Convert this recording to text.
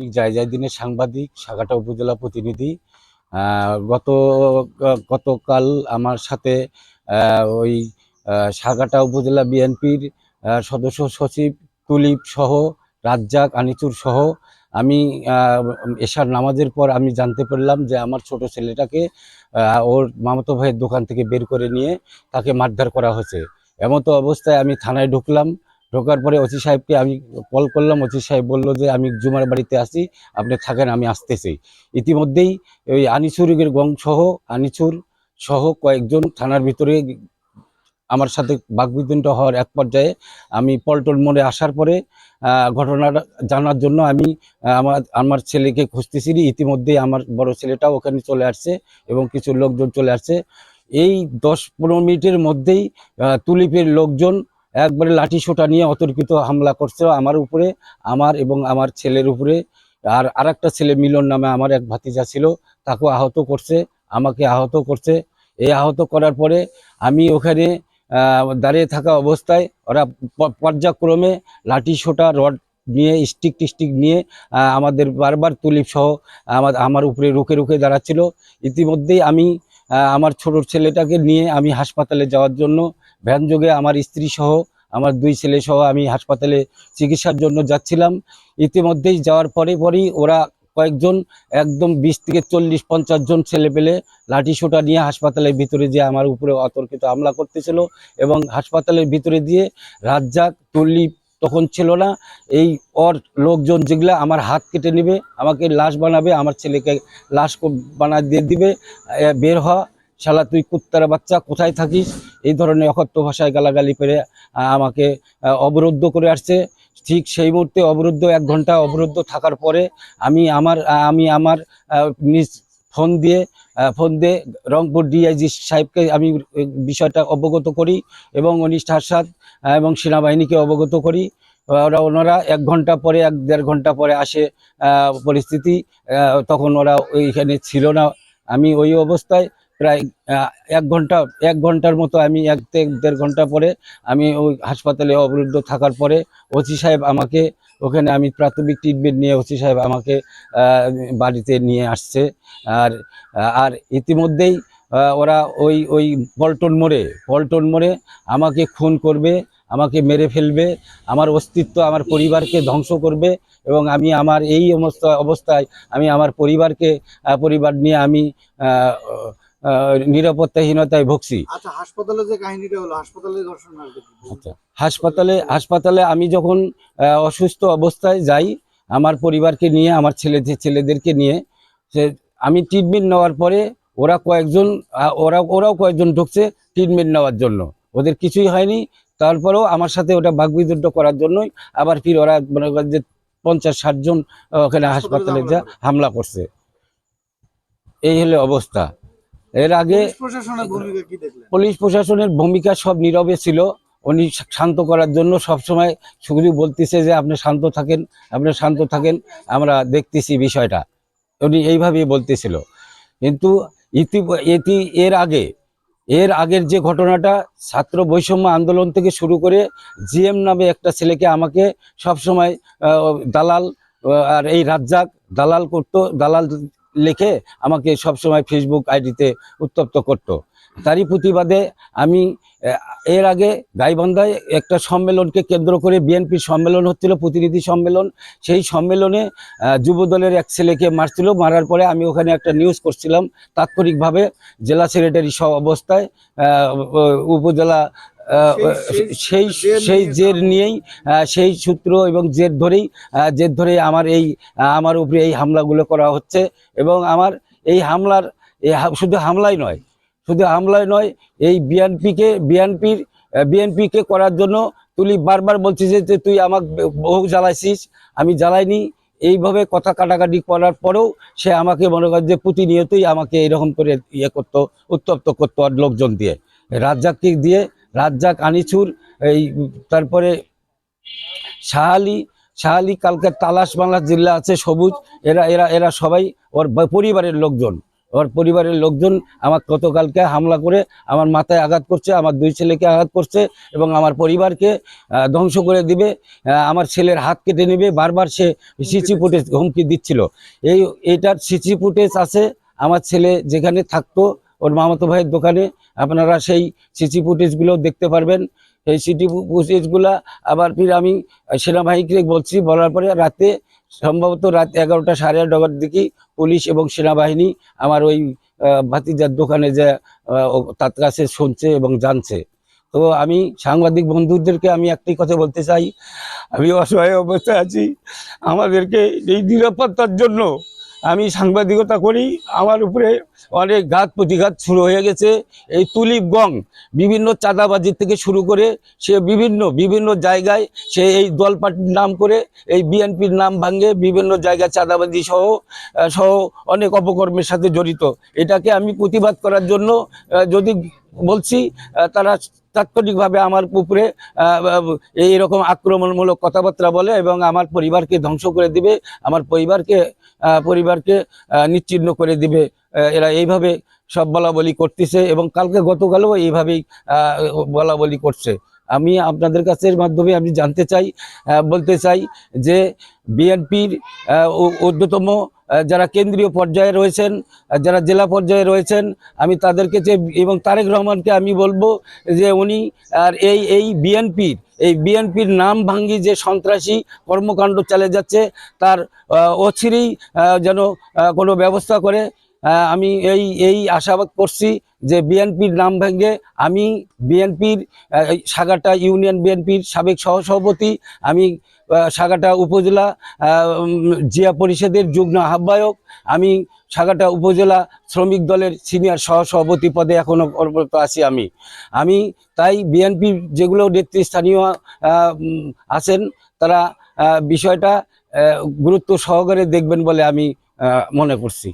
দৈনিক জায়জায় দিনের সাংবাদিক, সাগাটা উপজেলা প্রতিনিধি গত, গতকাল আমার সাথে ওই সাগাটা উপজেলা বিএনপির সদস্য সচিব তুলিপ সহ, রাজ্জাক আনিচুর সহ, আমি এশার নামাজের পর আমি জানতে পারলাম যে আমার ছোট ছেলেটাকে ওর মামাতো ভাইয়ের দোকান থেকে বের করে নিয়ে তাকে মারধর করা হয়েছে। এমতো অবস্থায় আমি থানায় ঢুকলাম ঢোকার পরে ওসি সাহেবকে আমি কল করলাম, ওসি সাহেব বলল যে আমি জুমার বাড়িতে আসি আপনি থাকেন, আমি আসতেছি। ইতিমধ্যেই ওই আনিসুরের গং সহ আনিসুর সহ কয়েকজন থানার ভিতরে আমার সাথে বাকবিতণ্ড হওয়ার এক পর্যায়ে আমি পল্টন মোড়ে আসার পরে ঘটনাটা জানার জন্য আমি আমার আমার ছেলেকে খুঁজতেছি। ইতিমধ্যেই আমার বড় ছেলেটাও ওখানে চলে আসছে এবং কিছু লোকজন চলে আসছে। এই দশ পনেরো মিনিটের মধ্যেই তুলিপের লোকজন একবারে লাঠি সোটা নিয়ে অতর্কিত হামলা করছে আমার উপরে, আমার এবং আমার ছেলের উপরে। আর আরেকটা ছেলে মিলন নামে আমার এক ভাতিজা ছিল তাকেও আহত করছে, আমাকে আহত করছে। এই আহত করার পরে আমি ওখানে দাঁড়িয়ে থাকা অবস্থায় ওরা পর্যায়ক্রমে লাঠি সোটা, রড নিয়ে, স্টিক টিস্টিক নিয়ে আমাদের বারবার তুলিপ সহ আমার আমার উপরে রুখে রুখে দাঁড়াচ্ছিল। ইতিমধ্যেই আমি আমার ছোট ছেলেটাকে নিয়ে আমি হাসপাতালে যাওয়ার জন্য ভ্যান যোগে আমার স্ত্রী সহ, আমার দুই ছেলে সহ আমি হাসপাতালে চিকিৎসার জন্য যাচ্ছিলাম। ইতিমধ্যেই যাওয়ার পরে পরেই ওরা কয়েকজন, একদম বিশ থেকে চল্লিশ, পঞ্চাশ জন ছেলে পেলে লাঠি সোটা নিয়ে হাসপাতালের ভিতরে যে আমার উপরে অতর্কিত হামলা করতেছিল এবং হাসপাতালের ভিতরে দিয়ে রাজ্জাক তুল্লি তখন ছিল না। এই ওর লোকজন যেগুলা আমার হাত কেটে নেবে, আমাকে লাশ বানাবে, আমার ছেলেকে লাশ বানা দিয়ে দিবে বের হ শালা, তুই কুত্তার বাচ্চা, কোথায় থাকিস? এই ধরনের অকথ্য ভাষায় গালাগালি করে আমাকে অবরুদ্ধ করে আসছে। ঠিক সেই মুহূর্তে অবরুদ্ধ, এক ঘণ্টা অবরুদ্ধ থাকার পরে আমি আমার আমি আমার নিজ ফোন দিয়ে ফোন দিয়ে রংপুর ডিআইজি সাহেবকে আমি বিষয়টা অবগত করি এবং অনিষ্ঠার সাথ এবং সেনাবাহিনীকে অবগত করি। ওরা, ওনারা এক ঘণ্টা পরে, এক দেড় ঘণ্টা পরে আসে পরিস্থিতি তখন ওরা ওইখানে ছিল না। আমি ওই অবস্থায় প্রায় এক ঘণ্টা, এক ঘণ্টার মতো আমি এক থেকে দেড় ঘণ্টা পরে আমি ওই হাসপাতালে অবরুদ্ধ থাকার পরে ওসি সাহেব আমাকে ওখানে আমি প্রাথমিক ট্রিটমেন্ট নিয়ে ওসি সাহেব আমাকে বাড়িতে নিয়ে আসছে। আর আর ইতিমধ্যেই ওরা ওই ওই পল্টন মোড়ে পল্টন মোড়ে আমাকে খুন করবে, আমাকে মেরে ফেলবে, আমার অস্তিত্ব আমার পরিবারকে ধ্বংস করবে এবং আমি আমার এই অবস্থা, অবস্থায় আমি আমার পরিবারকে পরিবার নিয়ে আমি নিরাপত্তাহীনতায় ভুগছি। আচ্ছা হাসপাতালে যে কাহিনীটা হলো হাসপাতালে আচ্ছা হাসপাতালে হাসপাতালে আমি যখন অসুস্থ অবস্থায় যাই আমার পরিবারকে নিয়ে আমার ছেলে ছেলেদেরকে নিয়ে সে আমি ট্রিটমেন্ট নেওয়ার পরে ওরা কয়েকজন ওরা ওরাও কয়েকজন ঢুকছে ট্রিটমেন্ট নেওয়ার জন্য। ওদের কিছুই হয়নি। তারপরেও আমার সাথে ওটা বাগবিদ্যুৎ করার জন্যই আবার ফির ওরা মনে করেন যে পঞ্চাশ ষাট জন ওখানে হাসপাতালে যা হামলা করছে। এই হলো অবস্থা। এর আগে পুলিশ প্রশাসনের ভূমিকা সব নীরবে ছিল। উনি শান্ত করার জন্য সবসময় শুধু বলতেছে যে আপনি শান্ত থাকেন আপনি শান্ত থাকেন আমরা দেখতেছি বিষয়টা। উনি এইভাবেই বলতেছিল। কিন্তু ইতি এটি এর আগে এর আগের যে ঘটনাটা ছাত্র বৈষম্য আন্দোলন থেকে শুরু করে জিএম নামে একটা ছেলেকে আমাকে সবসময় দালাল আর এই রাজ্জাক দালাল করতো দালাল লিখে আমাকে সবসময় ফেসবুক আইডিতে উত্তপ্ত করতো। তারই প্রতিবাদে আমি এর আগে গাইবান্ধায় একটা সম্মেলনকে কেন্দ্র করে বিএনপির সম্মেলন হচ্ছিল, প্রতিনিধি সম্মেলন। সেই সম্মেলনে যুবদলের এক ছেলেকে মারছিল, মারার পরে আমি ওখানে একটা নিউজ করছিলাম। তাৎক্ষণিকভাবে জেলা সেক্রেটারি সহ অবস্থায় উপজেলা সেই সেই- জের নিয়েই সেই সূত্র এবং জের ধরেই জের ধরেই আমার এই আমার উপরে এই হামলাগুলো করা হচ্ছে এবং আমার এই হামলার এই শুধু হামলাই নয় শুধু হামলায় নয় এই বিএনপিকে বিএনপির বিএনপিকে করার জন্য তুলি বারবার বলছিস যে যে তুই আমাকে বহু জ্বালাইছিস আমি জ্বালাইনি। এইভাবে কথা কাটাকাটি করার পরেও সে আমাকে মনে করে যে প্রতিনিয়তই আমাকে এরকম করে ইয়ে করতো উত্তপ্ত করতো আর লোকজন দিয়ে রাজ্জাককে দিয়ে রাজ্জাক আনিচুর, এই, তারপরে শাহালি শাহালি কালকে তালাশ বাংলা জেলা আছে সবুজ, এরা এরা এরা সবাই ওর পরিবারের লোকজন। ওর পরিবারের লোকজন আমার গতকালকে হামলা করে আমার মাথায় আঘাত করছে, আমার দুই ছেলেকে আঘাত করছে এবং আমার পরিবারকে ধ্বংস করে দিবে। আমার ছেলের হাত কেটে নেবে, বারবার সে সিসি ফুটেজ হুমকি দিচ্ছিল। এই, এটার সিসি ফুটেজ আছে, আমার ছেলে যেখানে থাকতো ওর মামাতো ভাইয়ের দোকানে আপনারা সেই সিসি ফুটেজগুলো দেখতে পারবেন। এই সিটি ফুটেজগুলা আবার ফির আমি সেনাবাহিনীকে বলছি, বলার পরে রাতে সম্ভবত রাত এগারোটা সাড়ে এগারোটার দিকে পুলিশ এবং সেনাবাহিনী আমার ওই ভাতিজার দোকানে যে তার কাছে শুনছে এবং জানছে। তো আমি সাংবাদিক বন্ধুদেরকে আমি একটি কথা বলতে চাই। আমি অসহায় অবস্থায় আছি। আমাদেরকে এই নিরাপত্তার জন্য আমি সাংবাদিকতা করি, আমার উপরে অনেক ঘাত প্রতিঘাত শুরু হয়ে গেছে। এই তুলিপ গং বিভিন্ন চাঁদাবাজির থেকে শুরু করে সে বিভিন্ন বিভিন্ন জায়গায় সে এই দল পার্টির নাম করে, এই বিএনপির নাম ভাঙে, বিভিন্ন জায়গায় চাঁদাবাজি সহ সহ অনেক অপকর্মের সাথে জড়িত। এটাকে আমি প্রতিবাদ করার জন্য যদি বলছি তারা তাৎক্ষণিকভাবে আমার উপরে এইরকম আক্রমণমূলক কথাবার্তা বলে এবং আমার পরিবারকে ধ্বংস করে দিবে আমার পরিবারকে পরিবারকে নিশ্চিহ্ন করে দিবে। এরা এইভাবে সব বলা বলি করতেছে এবং কালকে গতকালও এইভাবেই বলা বলি করছে। আমি আপনাদের কাছের মাধ্যমে আমি জানতে চাই বলতে চাই যে বিএনপির আহ, যারা কেন্দ্রীয় পর্যায়ে রয়েছেন যারা জেলা পর্যায়ে রয়েছেন, আমি তাদেরকে যে, এবং তারেক রহমানকে আমি বলব যে উনি আর এই এই বিএনপির এই বিএনপির নাম ভাঙ্গি যে সন্ত্রাসী কর্মকাণ্ড চালে যাচ্ছে, তার অচিরেই যেন কোনো ব্যবস্থা করে আমি এই এই আশাবাদ করছি যে বিএনপির নাম ভেঙে আমি বিএনপির সাগাটা ইউনিয়ন বিএনপির সাবেক সহসভাপতি, আমি সাগাটা উপজেলা জিয়া পরিষদের যুগ্ম আহ্বায়ক। আমি সাগাটা উপজেলা শ্রমিক দলের সিনিয়র সহসভাপতি পদে এখনও কর্মরত আছি আমি। আমি তাই বিএনপির যেগুলো নেতৃস্থানীয় আছেন, তারা বিষয়টা গুরুত্ব সহকারে দেখবেন বলে আমি মনে করছি।